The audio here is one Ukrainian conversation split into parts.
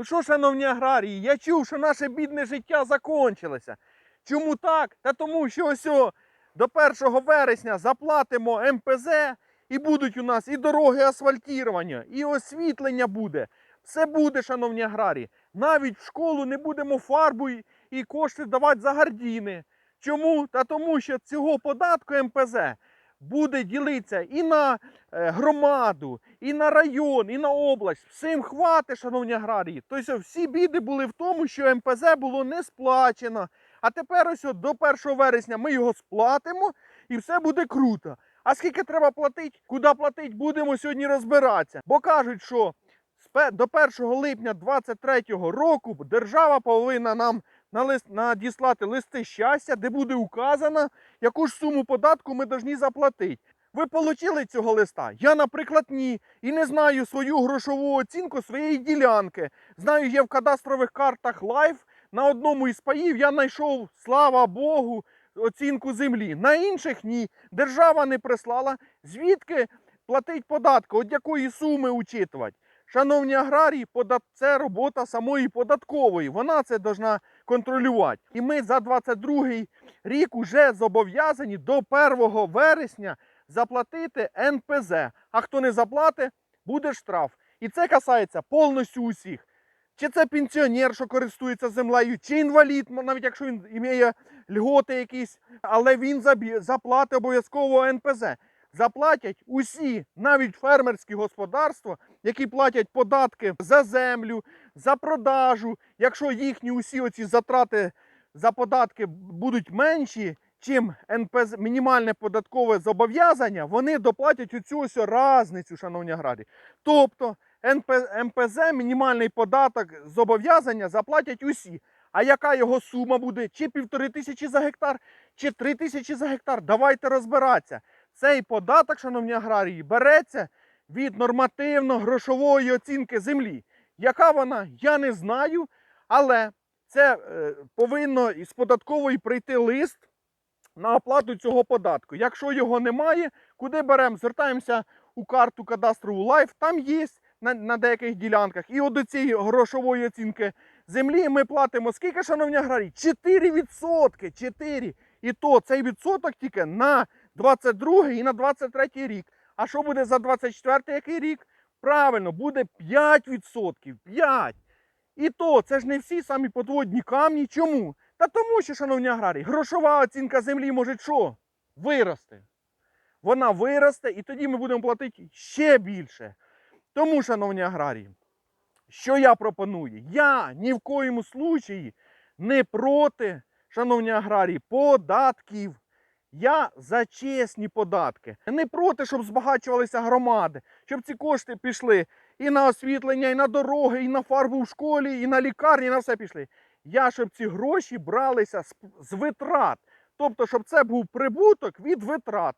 Ну що, шановні аграрії, я чув, що наше бідне життя закончилося. Чому так? Та тому, що ось до 1 вересня заплатимо МПЗ, і будуть у нас і дороги асфальтірування, і освітлення буде. Все буде, шановні аграрії. Навіть в школу не будемо фарбу і- кошти давати за гардіни. Чому? Та тому, що цього податку МПЗ буде ділитися і на е, громаду, і на район, і на область. Всім хватить, шановні аграрії. Тобто всі біди були в тому, що МПЗ було не сплачено. А тепер ось до 1 вересня ми його сплатимо і все буде круто. А скільки треба платити, куди платити, будемо сьогодні розбиратися. Бо кажуть, що до 1 липня 2023 року держава повинна нам надіслати листи щастя, де буде указано, яку ж суму податку ми повинні заплатити. Ви отримали цього листа? Я, наприклад, ні. І не знаю свою грошову оцінку своєї ділянки. Знаю, є в кадастрових картах лайф. На одному із паїв я знайшов, слава Богу, оцінку землі. На інших ні. Держава не прислала. Звідки платить податки? От якої суми учитувати? Шановні аграрії, це робота самої податкової. Вона це повинна контролювати. І ми за 22 рік вже зобов'язані до 1 вересня заплатити НПЗ. А хто не заплатить, буде штраф. І це касається повністю усіх. Чи це пенсіонер, що користується землею, чи інвалід, навіть якщо він має льготи якісь, але він заплатить обов'язково НПЗ. Заплатять усі, навіть фермерські господарства, які платять податки за землю, за продажу. Якщо їхні усі оці затрати за податки будуть менші, чим НПЗ, мінімальне податкове зобов'язання, вони доплатять оцю ось разницю, шановні аграрії. Тобто НП, МПЗ, мінімальний податок зобов'язання заплатять усі. А яка його сума буде? Чи півтори тисячі за гектар, чи три тисячі за гектар? Давайте розбиратися. Цей податок, шановні аграрії, береться від нормативно-грошової оцінки землі. Яка вона? Я не знаю, але це е, повинно із податкової прийти лист на оплату цього податку. Якщо його немає, куди беремо? Звертаємося у карту кадастрову Лайф, там є на, на деяких ділянках. І от до цієї грошової оцінки землі ми платимо скільки, шановні аграрії? 4%. 4. І то цей відсоток тільки на 22 і на 23 рік. А що буде за 24 який рік? Правильно, буде 5%. 5. І то це ж не всі самі подводні камні. Чому? Та тому, що, шановні аграрії, грошова оцінка землі може що? Вирости. Вона виросте, і тоді ми будемо платити ще більше. Тому, шановні аграрії, що я пропоную? Я ні в коєму случаї не проти, шановні аграрії, податків. Я за чесні податки. Не проти, щоб збагачувалися громади, щоб ці кошти пішли і на освітлення, і на дороги, і на фарбу в школі, і на лікарні, і на все пішли. Я щоб ці гроші бралися з, витрат. Тобто, щоб це був прибуток від витрат.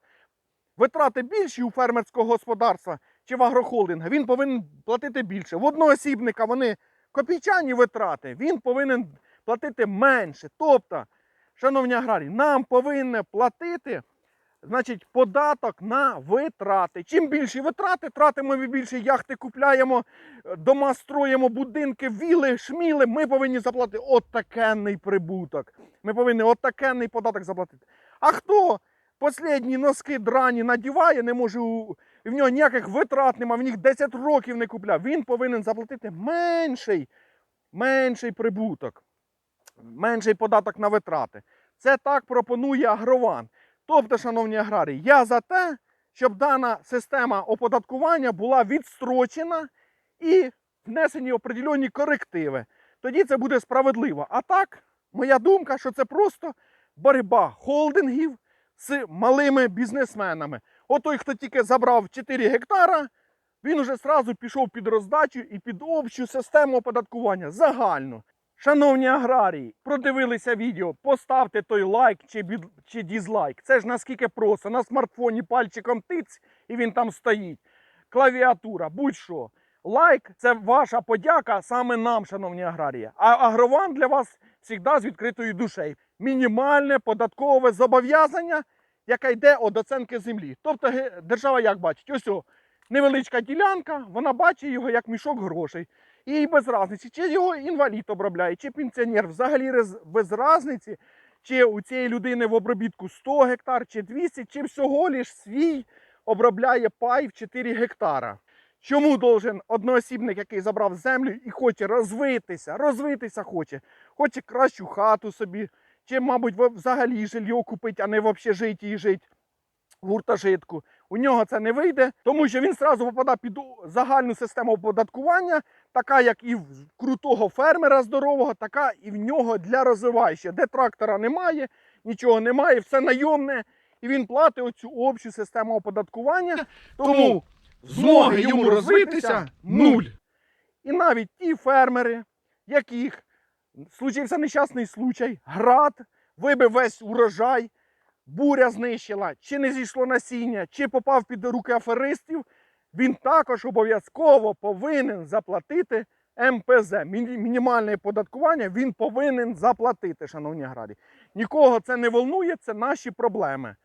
Витрати більші у фермерського господарства чи в агрохолдинга, він повинен платити більше. В одноосібника вони копійчані витрати, він повинен платити менше. Тобто, шановні аграрії, нам повинні платити значить, податок на витрати. Чим більші витрати, тратимо ми більше яхти, купляємо, е, дома строїмо, будинки, віли, шміли. Ми повинні заплатити отакенний прибуток. Ми повинні отакенний податок заплатити. А хто Последні носки драні надіває, не може у... і в нього ніяких витрат нема, в них 10 років не купляв. Він повинен заплатити менший, менший прибуток, менший податок на витрати. Це так пропонує агрован. Тобто, шановні аграрії, я за те, щоб дана система оподаткування була відстрочена і внесені определенні корективи. Тоді це буде справедливо. А так, моя думка, що це просто боротьба холдингів з малими бізнесменами. От той, хто тільки забрав 4 гектара, він уже сразу пішов під роздачу і під общу систему оподаткування загально. Шановні аграрії, продивилися відео, поставте той лайк чи, бід... чи дізлайк. Це ж наскільки просто. На смартфоні пальчиком тиць і він там стоїть. Клавіатура, будь-що. Лайк це ваша подяка саме нам, шановні аграрії. А агрован для вас завжди з відкритою душею. Мінімальне податкове зобов'язання, яке йде від оценки землі. Тобто держава як бачить? Ось о, невеличка ділянка, вона бачить його як мішок грошей. І без різниці, чи його інвалід обробляє, чи пенсіонер. Взагалі без різниці, чи у цієї людини в обробітку 100 гектар, чи 200, чи всього лиш свій обробляє пай в 4 гектара. Чому должен одноосібник, який забрав землю і хоче розвитися, розвитися хоче, хоче кращу хату собі, чи, мабуть, взагалі жилье купити, а не в общежитті жити, в гуртожитку. У нього це не вийде, тому що він зразу попадає під загальну систему оподаткування, така як і в крутого фермера здорового, така і в нього для розвиваючого, де трактора немає, нічого немає, все найомне, і він платить оцю общу систему оподаткування. Тому змоги йому розвитися нуль. І навіть ті фермери, яких случився нещасний случай, град, вибив весь урожай, буря знищила, чи не зійшло насіння, чи попав під руки аферистів, він також обов'язково повинен заплатити МПЗ. Мінімальне податкування він повинен заплатити, шановні аграрії. Нікого це не волнує, це наші проблеми.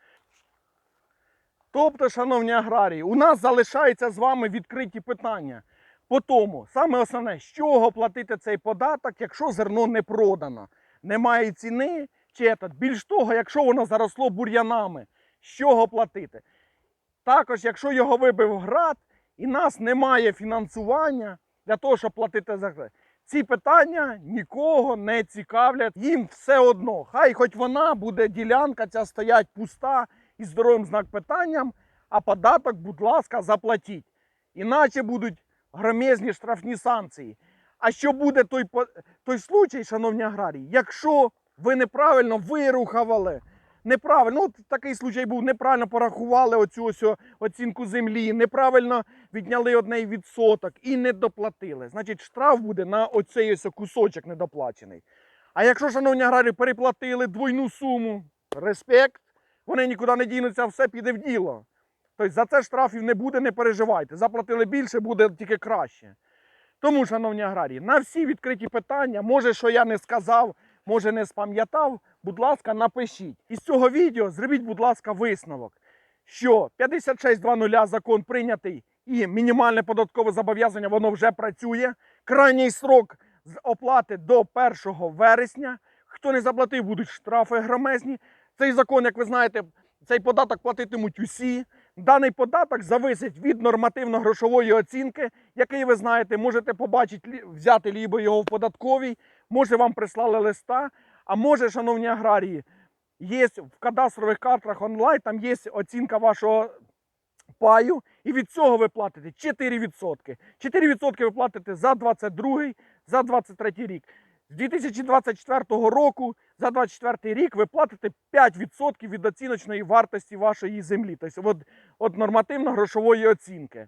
Тобто, шановні аграрії, у нас залишаються з вами відкриті питання. По тому, саме основне, з чого платити цей податок, якщо зерно не продано, немає ціни, чи етат. більш того, якщо воно заросло бур'янами, з чого платити? Також, якщо його вибив град і нас немає фінансування для того, щоб платити за це. Ці питання нікого не цікавлять, їм все одно. Хай хоч вона буде ділянка ця стоять пуста і здоровим знак питанням, а податок, будь ласка, заплатіть. Іначе будуть громезні штрафні санкції. А що буде той, той случай, шановні аграрії, якщо ви неправильно вирухавали, неправильно, ну, от такий случай був, неправильно порахували оцю ось оцінку землі, неправильно відняли одний відсоток і не доплатили. Значить, штраф буде на оцей ось кусочок недоплачений. А якщо, шановні аграрії, переплатили двойну суму, респект, вони нікуди не дінуться, все піде в діло. Тобто за це штрафів не буде, не переживайте. Заплатили більше, буде тільки краще. Тому, шановні аграрії, на всі відкриті питання, може, що я не сказав, може не спам'ятав, будь ласка, напишіть. Із цього відео зробіть, будь ласка, висновок, що 56.2.0 закон прийнятий і мінімальне податкове зобов'язання воно вже працює. Крайній срок з оплати до 1 вересня. Хто не заплатив, будуть штрафи громезні. Цей закон, як ви знаєте, цей податок платитимуть усі. Даний податок зависить від нормативно-грошової оцінки, який ви знаєте, можете побачити, взяти лібо його в податковій, може вам прислали листа, а може, шановні аграрії, є в кадастрових картах онлайн, там є оцінка вашого паю, і від цього ви платите 4%. 4% ви платите за 22 за 23 рік. З 2024 року за 24 рік ви платите 5% від оціночної вартості вашої землі, тобто від, від нормативно-грошової оцінки.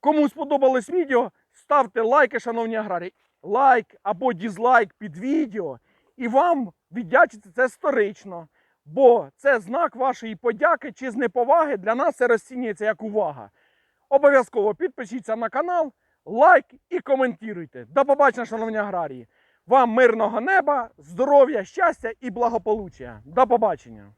Кому сподобалось відео, ставте лайки, шановні аграрії. Лайк або дізлайк під відео, і вам віддячиться це сторично. Бо це знак вашої подяки чи знеповаги для нас це розцінюється як увага. Обов'язково підпишіться на канал, лайк і коментуйте. До побачення, шановні аграрії. Вам мирного неба, здоров'я, щастя і благополуччя. До побачення!